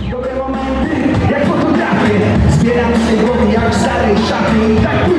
Dobre momenty, jak fotografie Zbieram się głowy jak stare szaty I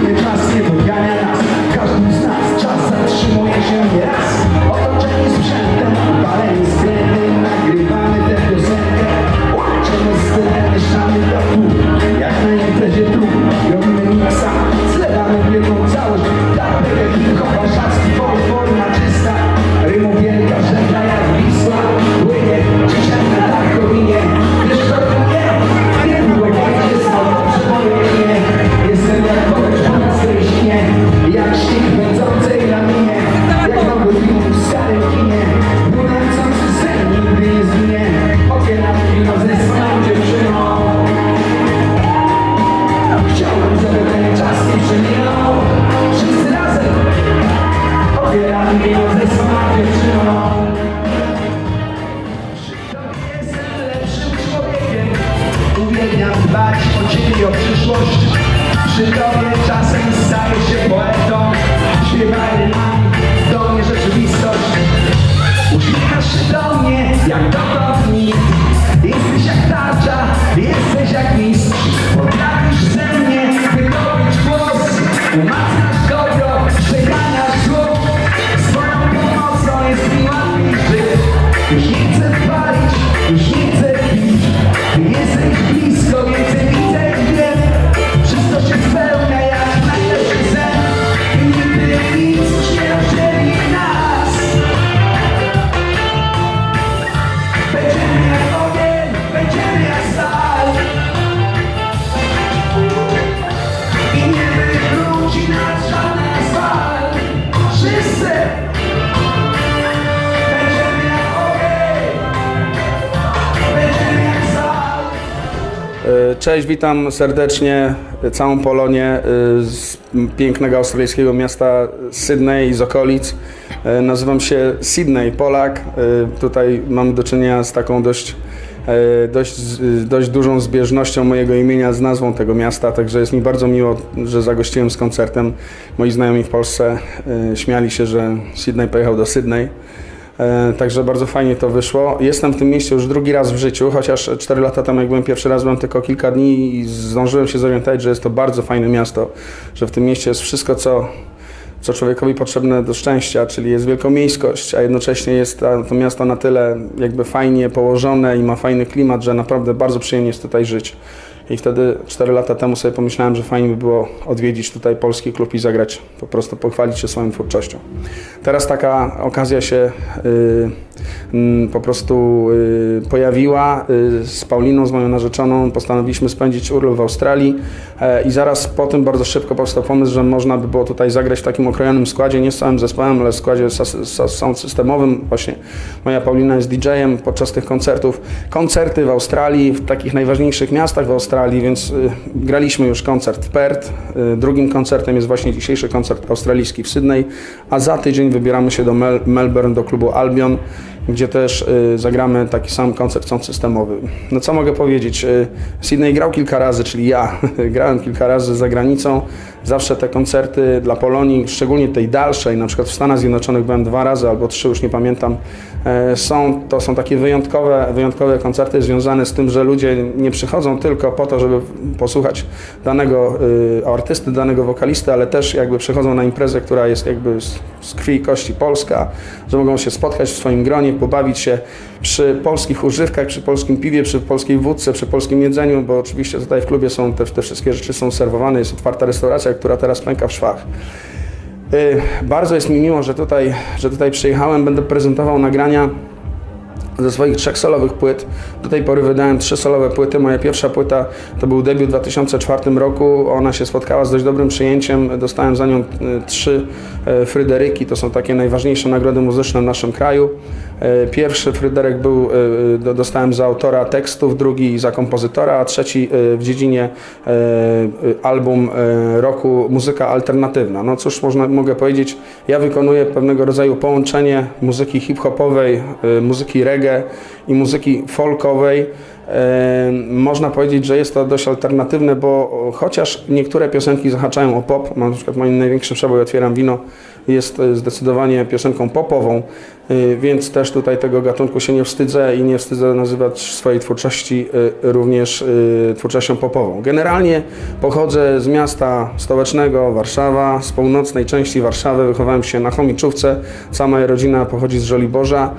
Cześć, witam serdecznie całą Polonię e, z pięknego australijskiego miasta Sydney i z okolic. E, Nazywam się Sydney Polak. E, Tutaj mamy do czynienia z taką dość, dość, dość dużą zbieżnością mojego imienia z nazwą tego miasta, także jest mi bardzo miło, że zagościłem z koncertem. Moi znajomi w Polsce śmiali się, że Sydney pojechał do Sydney. E, Także bardzo fajnie to wyszło. Jestem w tym mieście już drugi raz w życiu, chociaż 4 lata temu, jak byłem pierwszy raz, byłem tylko kilka dni i zdążyłem się zorientować, że jest to bardzo fajne miasto, że w tym mieście jest wszystko, co, co człowiekowi potrzebne do szczęścia, czyli jest wielkomiejskość, a jednocześnie jest to miasto na tyle jakby fajnie położone i ma fajny klimat, że naprawdę bardzo przyjemnie jest tutaj żyć. I wtedy 4 lata temu sobie pomyślałem, że fajnie by było odwiedzić tutaj polski klub i zagrać, po prostu pochwalić się swoją twórczością. Teraz taka okazja się y, mm, po prostu y, pojawiła. Y, z Pauliną, z moją narzeczoną, postanowiliśmy spędzić urlop w Australii e, i zaraz po tym bardzo szybko powstał pomysł, że można by było tutaj zagrać w takim okrojonym składzie, nie z całym zespołem, ale w składzie sound systemowym. Właśnie moja Paulina jest DJ-em podczas tych koncertów. Koncerty w Australii, w takich najważniejszych miastach w Australii, więc y, graliśmy już koncert w Perth. Y, drugim koncertem jest właśnie dzisiejszy koncert australijski w Sydney, a za tydzień wybieramy się do Mel- Melbourne, do klubu Albion, gdzie też y, zagramy taki sam koncert sound systemowy. No co mogę powiedzieć? Sydney grał kilka razy, czyli ja grałem kilka razy za granicą. Zawsze te koncerty dla Polonii, szczególnie tej dalszej, na przykład w Stanach Zjednoczonych byłem dwa razy albo trzy, już nie pamiętam, e, są, to są takie wyjątkowe, wyjątkowe koncerty związane z tym, że ludzie nie przychodzą tylko po to, żeby posłuchać danego y, artysty, danego wokalisty, ale też jakby przychodzą na imprezę, która jest jakby z krwi i kości polska, że mogą się spotkać w swoim gronie, pobawić się przy polskich używkach, przy polskim piwie, przy polskiej wódce, przy polskim jedzeniu, bo oczywiście tutaj w klubie są te, te wszystkie rzeczy są serwowane, jest otwarta restauracja, która teraz pęka w szwach. Y, Bardzo jest mi miło, że tutaj, że tutaj przyjechałem. Będę prezentował nagrania ze swoich trzech solowych płyt. Do tej pory wydałem trzy solowe płyty. Moja pierwsza płyta to był debiut w 2004 roku. Ona się spotkała z dość dobrym przyjęciem. Dostałem za nią y, trzy y, Fryderyki. To są takie najważniejsze nagrody muzyczne w naszym kraju. Y, Pierwszy Fryderyk był, y, do- dostałem za autora tekstów, drugi za kompozytora, a trzeci w dziedzinie album roku muzyka alternatywna. No cóż można, mogę powiedzieć, ja wykonuję pewnego rodzaju połączenie muzyki hip-hopowej, muzyki reggae i muzyki folkowej E, Można powiedzieć, że jest to dość alternatywne, bo chociaż niektóre piosenki zahaczają o pop, na przykład moim największy przebój Otwieram Wino, jest e, zdecydowanie piosenką popową, e, więc też tutaj tego gatunku się nie wstydzę i nie wstydzę nazywać swojej twórczości e, również e, twórczością popową. Generalnie pochodzę z miasta stołecznego Warszawa, z północnej części Warszawy, wychowałem się na Chomiczówce, cała moja rodzina pochodzi z Żoliborza.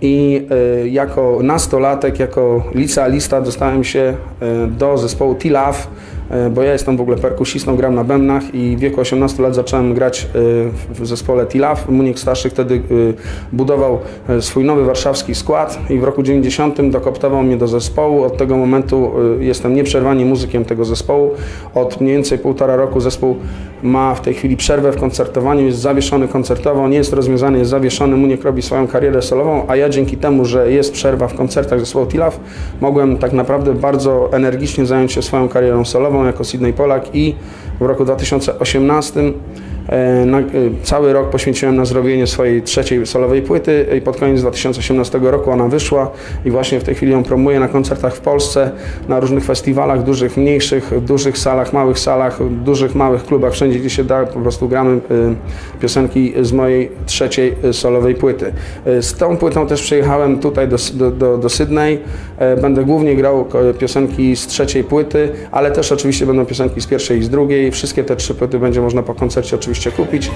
I jako nastolatek, jako licealista dostałem się do zespołu e, bo ja jestem w ogóle perkusistą, gram na bębnach i w wieku 18 lat zacząłem grać e, w zespole T-Love. Muniek Starszy wtedy e, budował e, swój nowy warszawski skład i w roku 90 dokoptował mnie do zespołu. Od tego momentu e, jestem nieprzerwanie muzykiem tego zespołu. Od mniej więcej półtora roku zespół ma w tej chwili przerwę w koncertowaniu, jest zawieszony koncertowo, nie jest rozwiązany, jest zawieszony. Muniek robi swoją karierę solową, a ja dzięki temu, że jest przerwa w koncertach zespołu Tilaf, mogłem tak naprawdę bardzo energicznie zająć się swoją karierą solową jako Sydney Polak i w roku 2018 e, na, e, cały rok poświęciłem na zrobienie swojej trzeciej solowej płyty i pod koniec 2018 roku ona wyszła i właśnie w tej chwili ją promuję na koncertach w Polsce, na różnych festiwalach, dużych, mniejszych, dużych salach, małych salach, dużych, małych klubach, wszędzie gdzie się da, po prostu gramy y, piosenki z mojej trzeciej solowej płyty. Z tą płytą też przyjechałem tutaj do, do, do, do Sydney, E, będę głównie grał piosenki z trzeciej płyty, ale też oczywiście będą piosenki z pierwszej i z drugiej. Wszystkie te trzy płyty będzie można po koncercie oczywiście kupić.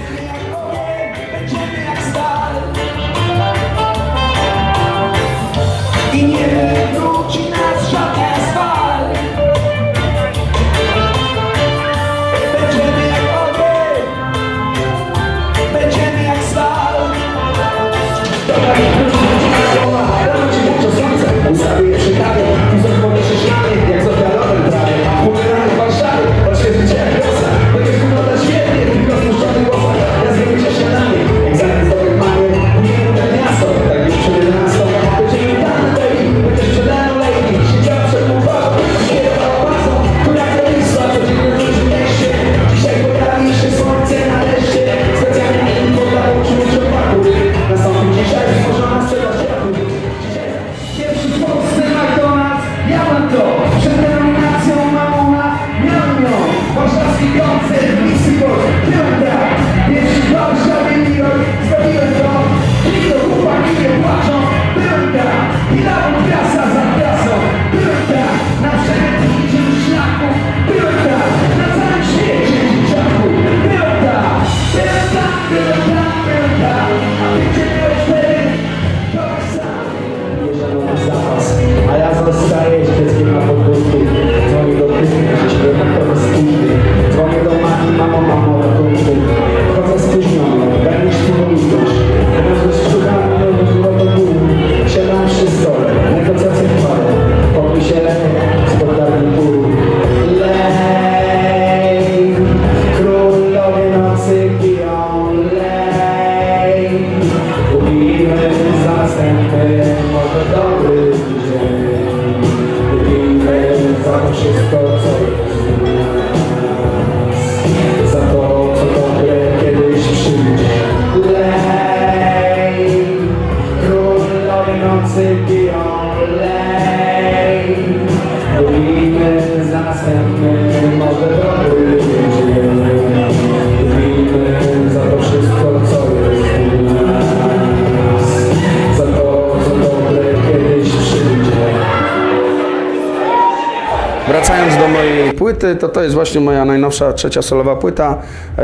To jest właśnie moja najnowsza trzecia solowa płyta e,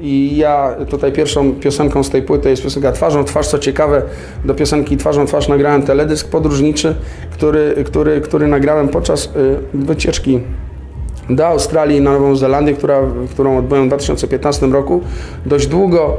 i ja tutaj pierwszą piosenką z tej płyty jest piosenka Twarzą Twarz. Co ciekawe, do piosenki Twarzą Twarz nagrałem teledysk podróżniczy, który, który, który nagrałem podczas e, wycieczki do Australii i na Nową Zelandię, która, którą odbyłem w 2015 roku. Dość długo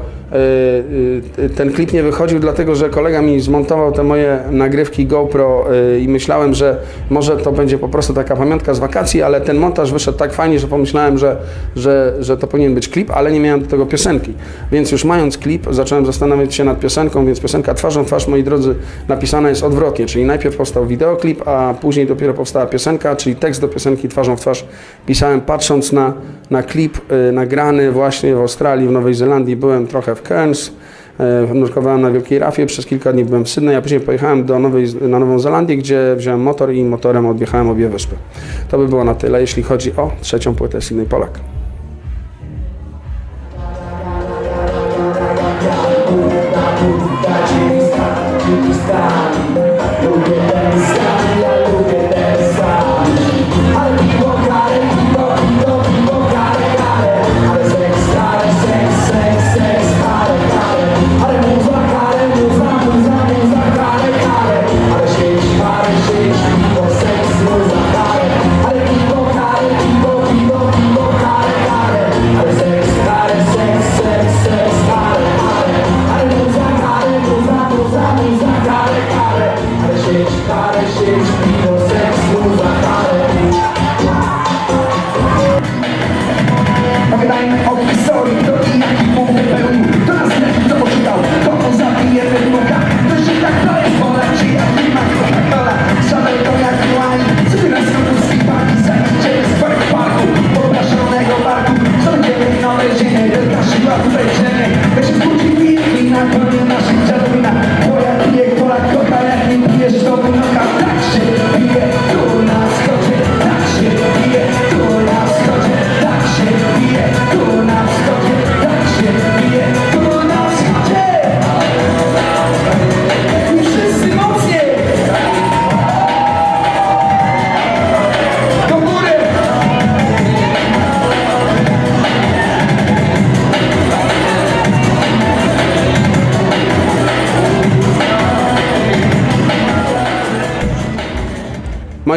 ten klip nie wychodził, dlatego że kolega mi zmontował te moje nagrywki GoPro e, i myślałem, że może to będzie po prostu taka pamiątka z wakacji, ale ten montaż wyszedł tak fajnie, że pomyślałem, że, że, że to powinien być klip, ale nie miałem do tego piosenki. Więc już mając klip, zacząłem zastanawiać się nad piosenką, więc piosenka Twarzą Twarz, moi drodzy, napisana jest odwrotnie, czyli najpierw powstał wideoklip, a później dopiero powstała piosenka, czyli tekst do piosenki Twarzą w Twarz pisałem patrząc na, na klip y, nagrany właśnie w Australii, w Nowej Zelandii. Byłem trochę w Cairns, E, Nurkowałem na Wielkiej Rafie, przez kilka dni byłem w Sydney, a później pojechałem do Nowej, na Nową Zelandię, gdzie wziąłem motor i motorem odjechałem obie wyspy. To by było na tyle, jeśli chodzi o trzecią płytę Sydney Polak.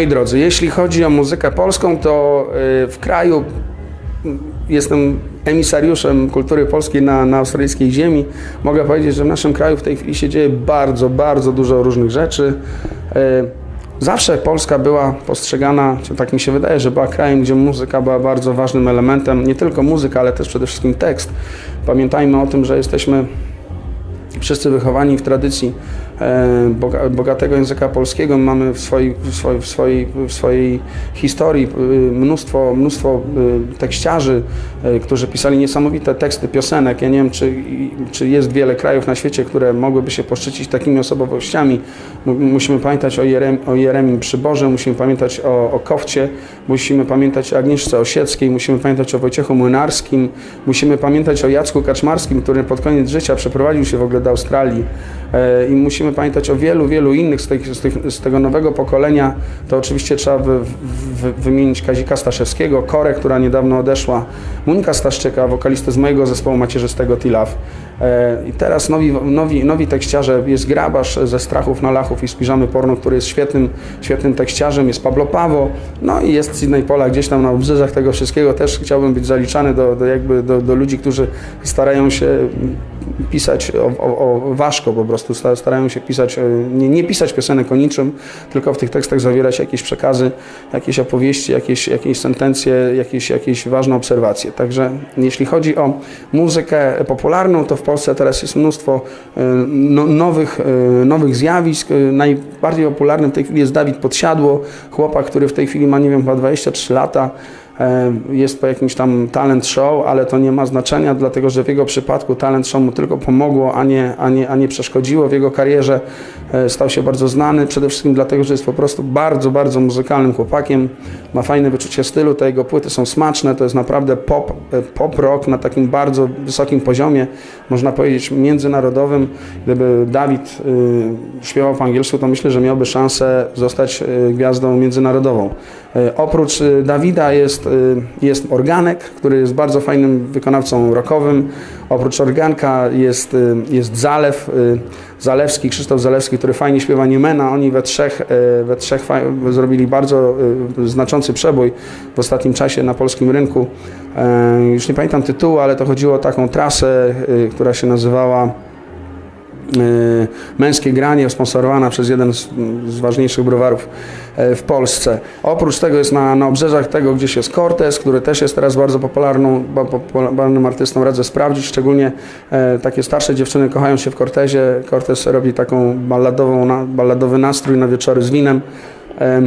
Moi drodzy, jeśli chodzi o muzykę polską, to y, w kraju jestem emisariuszem kultury polskiej na, na australijskiej ziemi. Mogę powiedzieć, że w naszym kraju w tej chwili się dzieje bardzo, bardzo dużo różnych rzeczy. Y, Zawsze Polska była postrzegana, tak mi się wydaje, że była krajem, gdzie muzyka była bardzo ważnym elementem. Nie tylko muzyka, ale też przede wszystkim tekst. Pamiętajmy o tym, że jesteśmy wszyscy wychowani w tradycji bogatego języka polskiego. Mamy w swojej, w swojej, w swojej, w swojej historii y, mnóstwo, mnóstwo y, tekściarzy, y, którzy pisali niesamowite teksty piosenek. Ja nie wiem, czy, czy jest wiele krajów na świecie, które mogłyby się poszczycić takimi osobowościami. Mu- Musimy pamiętać o, Jerem, o Jeremim Przyborze, musimy pamiętać o, o Kowcie, musimy pamiętać o Agnieszce Osieckiej, musimy pamiętać o Wojciechu Młynarskim, musimy pamiętać o Jacku Kaczmarskim, który pod koniec życia przeprowadził się w ogóle do Australii E, i musimy pamiętać o wielu, wielu innych z, tych, z, tych, z tego nowego pokolenia. To oczywiście trzeba wy, wy, wymienić Kazika Staszewskiego, Korę, która niedawno odeszła, Monika Staszczyka, wokalistę z mojego zespołu macierzystego Tilaf. E, I teraz nowi, nowi, nowi tekściarze, jest Grabarz ze Strachów na Lachów i z Piżamy Porno, który jest świetnym, świetnym tekściarzem, jest Pablo Pawo, no i jest Sydney Pola gdzieś tam na obrzyzach tego wszystkiego. Też chciałbym być zaliczany do, do, jakby do, do ludzi, którzy starają się pisać o, o, o ważko po prostu, sta- starają się pisać, e, nie, nie pisać piosenek o niczym, tylko w tych tekstach zawierać jakieś przekazy, jakieś opowieści, jakieś, jakieś sentencje, jakieś, jakieś ważne obserwacje. Także jeśli chodzi o muzykę popularną, to w Polsce teraz jest mnóstwo e, no, nowych, e, nowych zjawisk. Najbardziej popularnym w tej chwili jest Dawid Podsiadło, chłopak, który w tej chwili ma, nie wiem, chyba 23 lata. E, Jest po jakimś tam talent show, ale to nie ma znaczenia, dlatego że w jego przypadku talent show mu tylko pomogło, a nie, a nie, a nie przeszkodziło w jego karierze. E, Stał się bardzo znany, przede wszystkim dlatego, że jest po prostu bardzo, bardzo muzykalnym chłopakiem. Ma fajne wyczucie stylu, te jego płyty są smaczne, to jest naprawdę pop, e, pop rock na takim bardzo wysokim poziomie, można powiedzieć międzynarodowym. Gdyby Dawid y, śpiewał po angielsku, to myślę, że miałby szansę zostać y, gwiazdą międzynarodową. E, Oprócz y, Dawida jest, y, jest Organek, który jest bardzo fajnym wykonawcą rockowym. Oprócz Organka jest, jest Zalew, Zalewski, Krzysztof Zalewski, który fajnie śpiewa Niemena. Oni we trzech, we trzech zrobili bardzo znaczący przebój w ostatnim czasie na polskim rynku. E, Już nie pamiętam tytułu, ale to chodziło o taką trasę, która się nazywała Męskie Granie, sponsorowana przez jeden z, z ważniejszych browarów e, w Polsce. Oprócz tego jest na, na obrzeżach tego gdzieś jest Cortez, który też jest teraz bardzo popularną, popularnym artystą, radzę sprawdzić, szczególnie e, takie starsze dziewczyny kochają się w Cortezie. Cortez robi taką balladową, balladowy nastrój na wieczory z winem.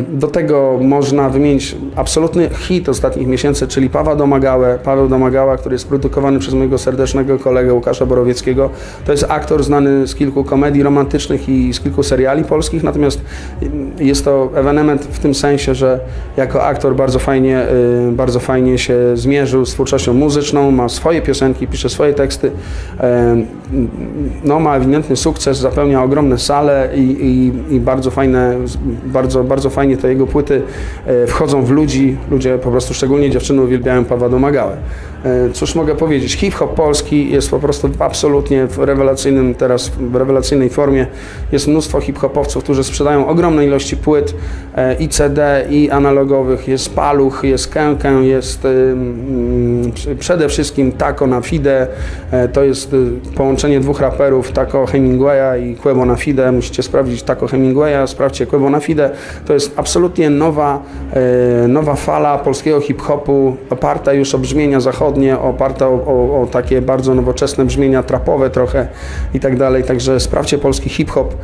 Do tego można wymienić absolutny hit ostatnich miesięcy, czyli Paweł Domagałę. Paweł Domagała, który jest produkowany przez mojego serdecznego kolegę Łukasza Borowieckiego. To jest aktor znany z kilku komedii romantycznych i z kilku seriali polskich, natomiast jest to ewenement w tym sensie, że jako aktor bardzo fajnie, y, bardzo fajnie się zmierzył z twórczością muzyczną, ma swoje piosenki, pisze swoje teksty, no, ma ewidentny sukces, zapełnia ogromne sale i, i, i bardzo fajne, bardzo, bardzo fajnie te jego płyty e, wchodzą w ludzi, ludzie po prostu, szczególnie dziewczyny uwielbiają Pawła Domagałę. E, Cóż mogę powiedzieć, hip-hop polski jest po prostu absolutnie w rewelacyjnym teraz, w rewelacyjnej formie. Jest mnóstwo hip-hopowców, którzy sprzedają ogromne ilości płyt e, i CD, i analogowych. Jest Paluch, jest Kękę, jest przede wszystkim Taco na Fide. To jest połączenie dwóch raperów, Taco Hemingwaya i Quebo na Fide. Musicie sprawdzić Taco Hemingwaya, sprawdźcie Quebo na Fide. To jest absolutnie nowa, e, nowa fala polskiego hip-hopu, oparta już o brzmienia zachodnie, oparta o, o, o takie bardzo nowoczesne brzmienia trapowe trochę i tak dalej. Także sprawdźcie polski hip-hop.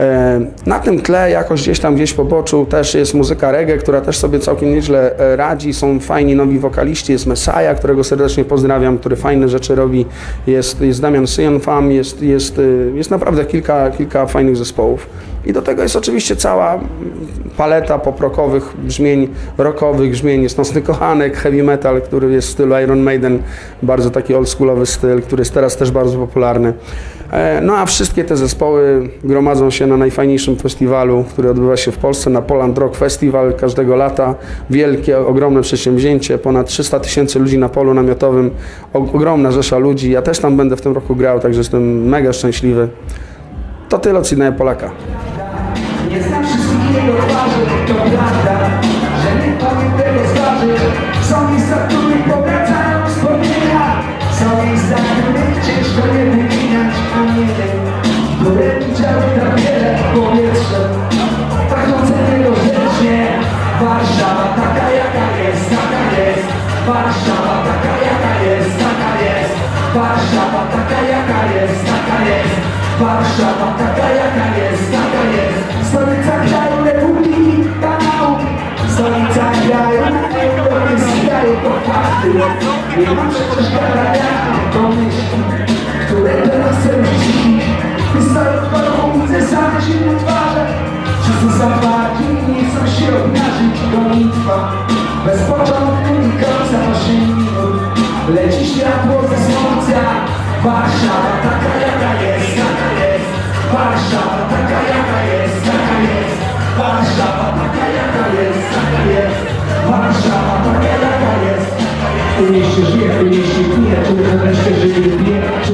E, Na tym tle jakoś gdzieś tam, gdzieś po boczu też jest muzyka reggae, która też sobie całkiem nieźle e, radzi. Są fajni nowi wokaliści, jest Messiah, którego serdecznie pozdrawiam, który fajne rzeczy robi. Jest, jest Damian Syjon Fam, jest, jest, jest naprawdę kilka, kilka fajnych zespołów. I do tego jest oczywiście cała paleta poprokowych brzmień, rockowych brzmień. Jest Nocny Kochanek, heavy metal, który jest w stylu Iron Maiden, bardzo taki oldschoolowy styl, który jest teraz też bardzo popularny. E, No a wszystkie te zespoły gromadzą się na najfajniejszym festiwalu, który odbywa się w Polsce, na Poland Rock Festival każdego lata. Wielkie, ogromne przedsięwzięcie, ponad 300 tysięcy ludzi na polu namiotowym, ogromna rzesza ludzi. Ja też tam będę w tym roku grał, także jestem mega szczęśliwy. To tyle od Sydneya Polaka. Warszawa taka jaka jest, taka jest. Stolica kraju Republiki Kanału. Stolica kraju Europejski kraju to fakty. Nie ma przecież gadania, to myśli, które teraz serwisi. Wystają w parownicy same zimne twarze. Czasy zaparki nie chcą się obnażyć gonitwa. Bez początku i końca maszyn minut. Leci światło ze słońca. Warszawa taka jaka. Warszawa taka jaka jest, taka jest. Warszawa taka jaka jest, taka jest. Warszawa taka jaka jest. Tu mieście żyje, tu mieście pije, tu wreszcie żyje bije, tu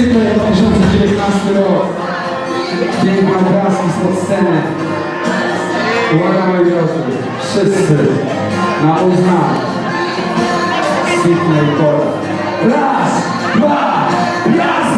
Sydney 2019 rok. Piękne obrazki spod sceny. Uwaga moi drodzy, wszyscy na uznanie. Sydney Pole. Raz, dwa, raz,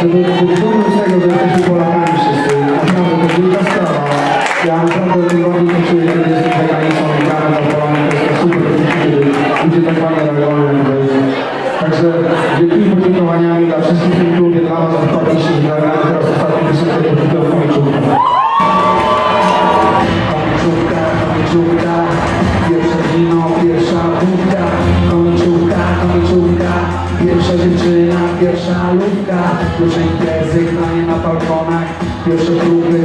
żeby dumnym z tego, że jesteśmy Polakami wszyscy. Naprawdę to wielka sprawa. Ja naprawdę tym bardziej to czuję, kiedy jestem za granicą i gramy na Polanie. To jest to super, kiedy ludzie tak ładnie reagują. Także wielkie podziękowania Dużych język na na balkonach Pierwsze próby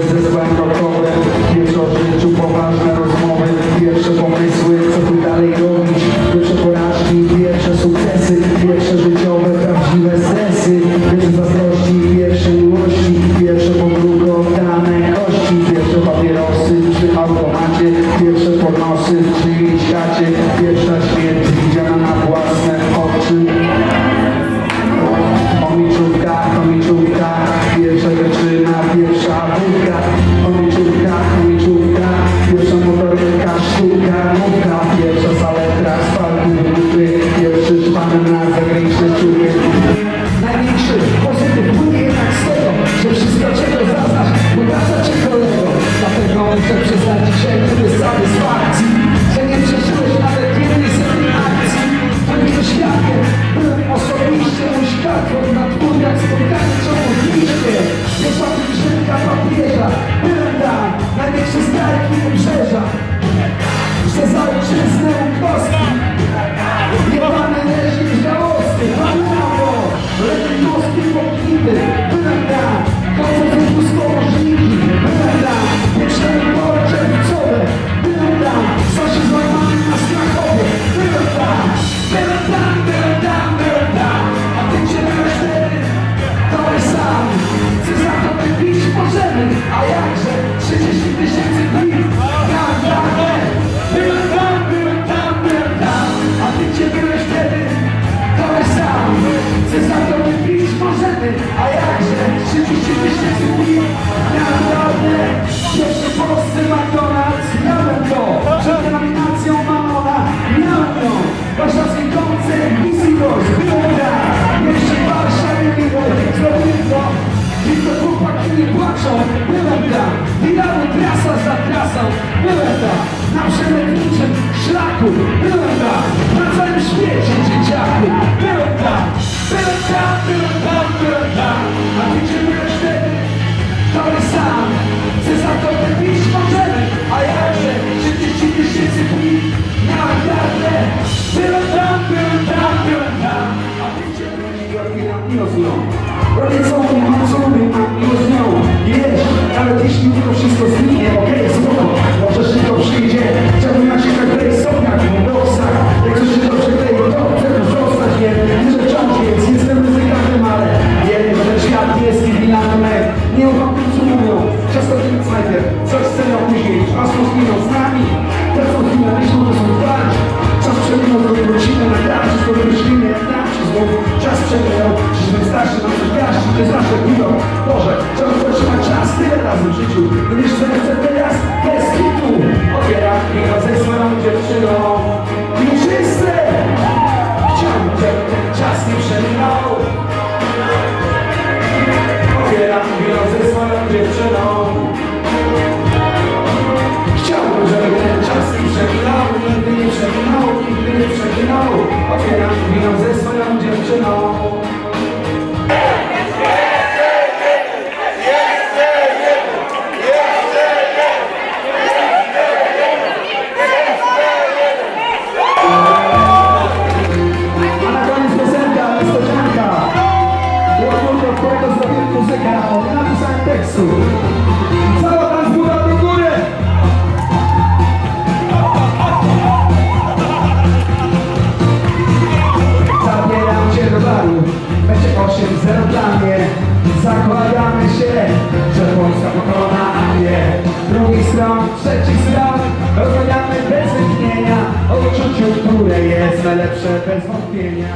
bez wątpienia.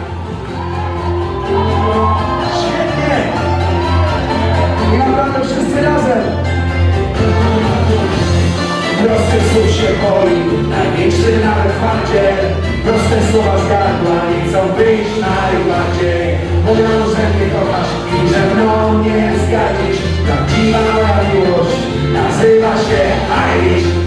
Świetnie! I naprawdę wszyscy razem! Proste słów się boi, największy nawet twardziel Proste słowa z gardła nie chcą wyjść najbardziej Mówią, że mnie kochasz i że mną nie zgadzisz Prawdziwa miłość nazywa się Irish